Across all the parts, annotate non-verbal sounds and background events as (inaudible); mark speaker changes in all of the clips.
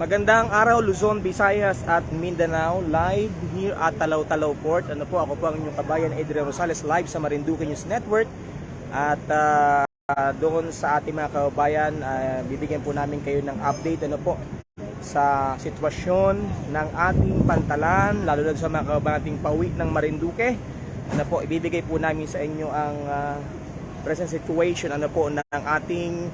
Speaker 1: Magandang araw Luzon, Visayas at Mindanao live here at Talaw-Talaw Port. Ano po ako po ang inyong kabayan Adrian Rosales live sa Marinduque News Network. At ah, doon sa ating mga kababayan, ah, bibigyan po namin kayo ng update ano po sa sitwasyon ng ating pantalan, lalo na sa mga kababayan nating pauwi ng Marinduque. Ano po, ibibigay po namin sa inyo ang ah, present situation ano po ng ating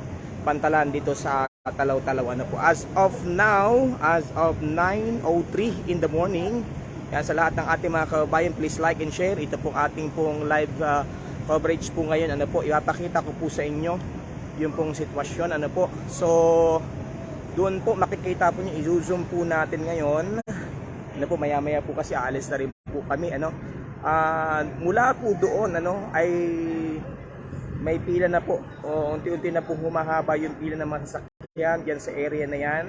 Speaker 1: pantalan dito sa Talaw-Talaw ano po. As of now, as of 9.03 in the morning, yan sa lahat ng ating mga kababayan, please like and share. Ito pong ating pong live ah, coverage po ngayon. Ano po, ipapakita ko po sa inyo yung pong sitwasyon. Ano po. So, doon po makikita po niyo, i-zoom po natin ngayon. Ano po, maya-maya po kasi aalis na rin po kami. Ano, Ah, mula po doon, ano, ay may pila na po. Unti-unti na po humahaba yung pila ng mga sasakyan diyan sa area na yan.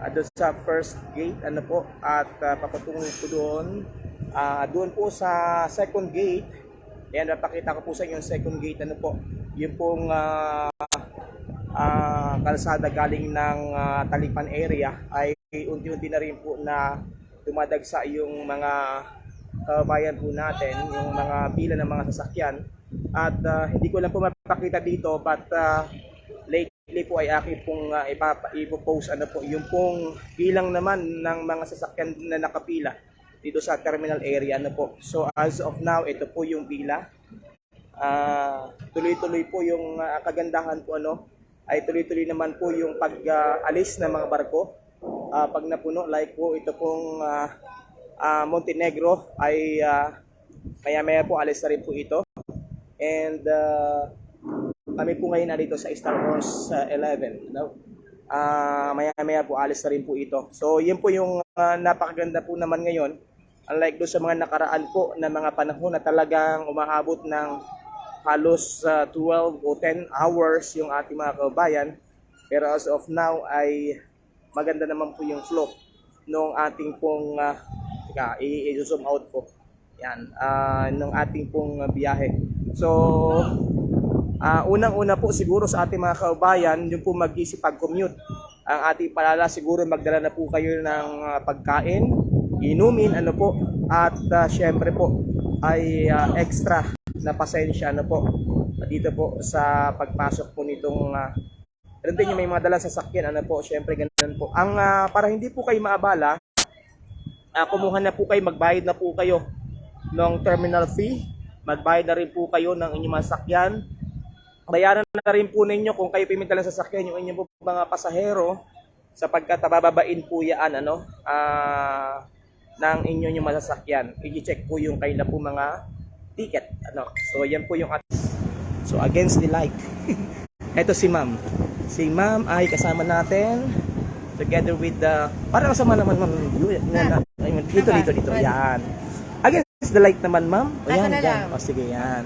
Speaker 1: Uh, doon sa first gate, ano po, at uh, papatungo po doon. Ah, doon po sa second gate, Ayan, napakita ko po sa inyo yung second gate, ano po, yung pong ah, ah, kalsada galing ng ah, Talipan area ay unti-unti na rin po na dumadagsa yung mga kabayan po natin, yung mga pila ng mga sasakyan. At ah, hindi ko lang po mapakita dito but ah, lately po ay aking pong uh, ipapa, ipopost ano po, yung pong bilang naman ng mga sasakyan na nakapila dito sa terminal area ano po. So as of now, ito po yung pila. Ah, tuloy-tuloy po yung ah, kagandahan po ano ay tuloy-tuloy naman po yung pag-alis ng mga barko. Ah, pag napuno like po ito pong ah, ah, Montenegro ay uh, maya-maya po alis na rin po ito. And ah, kami po ngayon narito sa Star Wars ah, 11. No? Ah, maya-maya po alis na rin po ito. So yun po yung ah, napakaganda po naman ngayon. Unlike doon sa mga nakaraan po na mga panahon na talagang umaabot ng halos ah, 12 o 10 hours yung ating mga kababayan. Pero as of now ay maganda naman po yung flow nung ating pong uh, i-zoom out po. Yan, ah nung ating pong ah, biyahe. So, ah unang-una po siguro sa ating mga kababayan, yung po mag-isip pag-commute. Ang ating palala siguro magdala na po kayo ng ah, pagkain, inumin, ano po, at ah, syempre po ay ah, extra na pasensya ano po dito po sa pagpasok po nitong uh, Meron din may mga dalang sasakyan, ano po, syempre ganun po. Ang ah, para hindi po kayo maabala, ah, kumuha na po kayo, magbayad na po kayo ng terminal fee. Magbayad na rin po kayo ng inyong mga sasakyan. Bayaran na rin po ninyo kung kayo piminta lang sasakyan yung inyong po mga pasahero sapagkat bababain po yan ano, ah, ng inyong yung masasakyan. I-check po yung kayo na po mga ticket. Ano. So yan po yung at- So against the light. (laughs) Ito si ma'am. Si ma'am ay kasama natin together with the para kasama naman ma'am na, dito dito dito yan against the light naman ma'am o yan o sige yan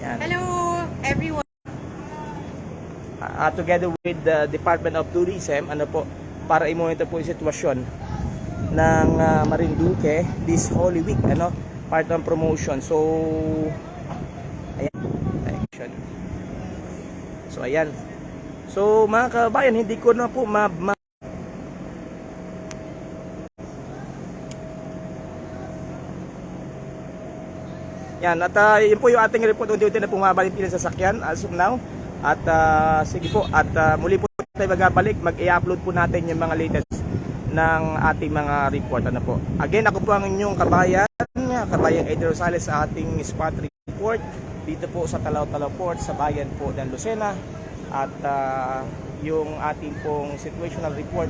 Speaker 1: yan.
Speaker 2: Hello, everyone.
Speaker 1: Ah, together with the Department of Tourism ano po para i-monitor po yung sitwasyon ng ah, Marinduque this Holy Week ano part ng promotion. So ayan. Direction so ayan. So mga kabayan hindi ko na po ma, ma Yan, at ah, yun po yung ating report unti-unti na pumabalik sa sasakyan as of now. At ah, sige po, at ah, muli po tayo magbabalik, mag-i-upload po natin yung mga latest ng ating mga report. Ano po. Again, ako po ang inyong kabayan, kabayan Eddie Rosales sa ating spot report dito po sa Talaw-Talaw Port sa bayan po ng Lucena at ah, yung ating pong situational report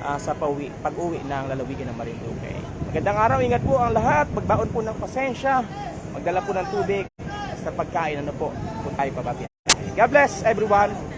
Speaker 1: ah, sa pauwi, pag-uwi ng lalawigan ng Marinduque. Magandang araw, ingat po ang lahat, magbaon po ng pasensya, magdala po ng tubig sa pagkain, ano po, kung tayo pababiyan. God bless everyone!